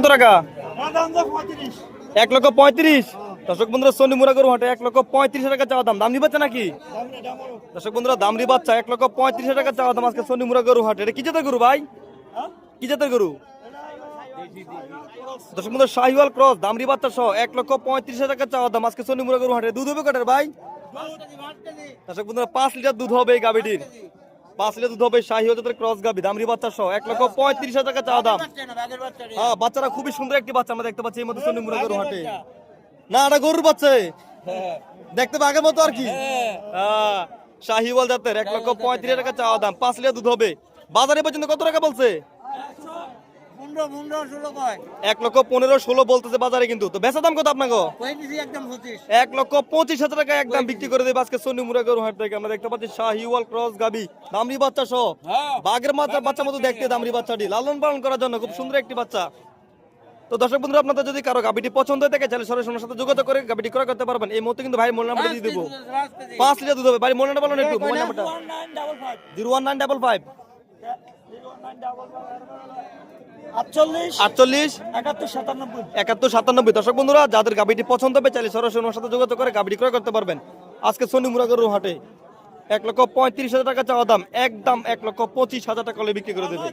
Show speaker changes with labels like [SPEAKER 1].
[SPEAKER 1] কত টাকা? এক লক্ষ পঁয়ত্রিশ। দর্শক বন্ধুরা সোনি মুরা গরু হাটে এক লক্ষ পঁয়ত্রিশ টাকা চাওয়া দাম। দাম নিবাচ্ছে নাকি? দর্শক বন্ধুরা দাম বাচ্চা এক লক্ষ পঁয়ত্রিশ টাকা চাওয়া দাম আজকে সোনি মুরা গরু হাটে। এটা কি জাতের গরু ভাই? কি জাতের গরু? দর্শক বন্ধুরা শাহিওয়াল ক্রস। দামরি বাচ্চা সহ এক লক্ষ পঁয়ত্রিশ টাকা চাওয়া দাম আজকে সোনি মুরা গরু হাটে। দুধ হবে কটার ভাই? দর্শক বন্ধুরা পাঁচ লিটার দুধ হবে এই গাবিটির পাঁচ লিটার দুধ হবে ক্রস গাবি দামরি বাচ্চা সহ এক লক্ষ পঁয়ত্রিশ টাকা চা দাম। হ্যাঁ বাচ্চারা খুবই সুন্দর একটি বাচ্চা আমরা দেখতে পাচ্ছি এই মধ্যে মুরাগর হাটে। না এটা গরুর বাচ্চা দেখতে পাবে আগের মতো আর কি। হ্যাঁ, শাহিওয়াল জাতের এক লক্ষ পঁয়ত্রিশ টাকা চাওয়া দাম পাঁচ লিটার দুধ হবে। বাজারে পর্যন্ত কত টাকা বলছে? এক লক্ষ পনেরো ষোলো বলতেছে বাজারে কিন্তু। তো বেচা দাম কত আপনাকে এক লক্ষ পঁচিশ হাজার টাকা একদম বিক্রি করে দেবে আজকে সোনি মুরা গরু হাট থেকে। আমরা দেখতে পাচ্ছি শাহিওয়াল ক্রস গাবি দামরি বাচ্চা সহ। বাঘের মাথা বাচ্চা মতো দেখতে দামরি বাচ্চাটি। লালন পালন করার জন্য খুব সুন্দর একটি বাচ্চা। তো দর্শক বন্ধুরা আপনাদের যদি কারও গাবিটি পছন্দ হয়ে থাকে তাহলে সরাসরি সাথে যোগাযোগ করে গাবিটি ক্রয় করতে পারবেন। এই মুহূর্তে কিন্তু ভাই মোবাইল নাম্বার দিয়ে দেবো। পাঁচ লিটার দুধ হবে। ভাই মোবাইল নাম্বার বলুন একটু মোবাইল নাম্বারটা। Zero one nine double five.
[SPEAKER 2] আটচল্লিশ একাত্তর সাতানব্বই।
[SPEAKER 1] দর্শক বন্ধুরা যাদের গাবিটি পছন্দ হবে চাইলে সরাসরি ওনার সাথে যোগাযোগ করে গাবিটি ক্রয় করতে পারবেন। আজকে শনি মুরাগরু হাটে এক লক্ষ পঁয়ত্রিশ হাজার টাকা চাওয়া দাম এক দাম এক লক্ষ পঁচিশ হাজার টাকা হলে বিক্রি করে দেবে।